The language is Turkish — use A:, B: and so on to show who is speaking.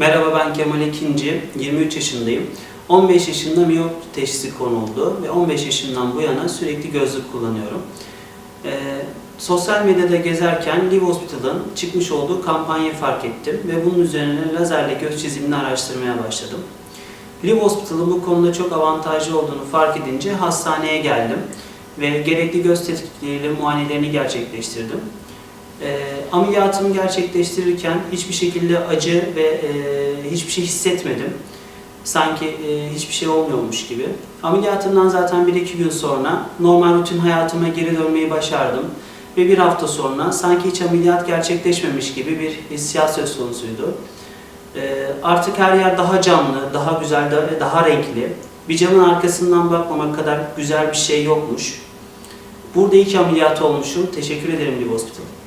A: Merhaba ben Kemal Ekinci, 23 yaşındayım. 15 yaşında miyop teşhisi konuldu ve 15 yaşından bu yana sürekli gözlük kullanıyorum. Ee, sosyal medyada gezerken Live Hospital'ın çıkmış olduğu kampanyayı fark ettim ve bunun üzerine lazerle göz çizimini araştırmaya başladım. Live Hospital'ın bu konuda çok avantajlı olduğunu fark edince hastaneye geldim ve gerekli göz tetkikleriyle muayenelerini gerçekleştirdim. Ameliyatımı gerçekleştirirken hiçbir şekilde acı ve e, hiçbir şey hissetmedim. Sanki e, hiçbir şey olmuyormuş gibi. Ameliyatımdan zaten 1-2 gün sonra normal rutin hayatıma geri dönmeyi başardım. Ve bir hafta sonra sanki hiç ameliyat gerçekleşmemiş gibi bir hissiyat söz konusuydu. E, artık her yer daha canlı, daha güzel ve daha renkli. Bir camın arkasından bakmamak kadar güzel bir şey yokmuş. Burada iki ameliyat olmuşum. Teşekkür ederim Live Hospital.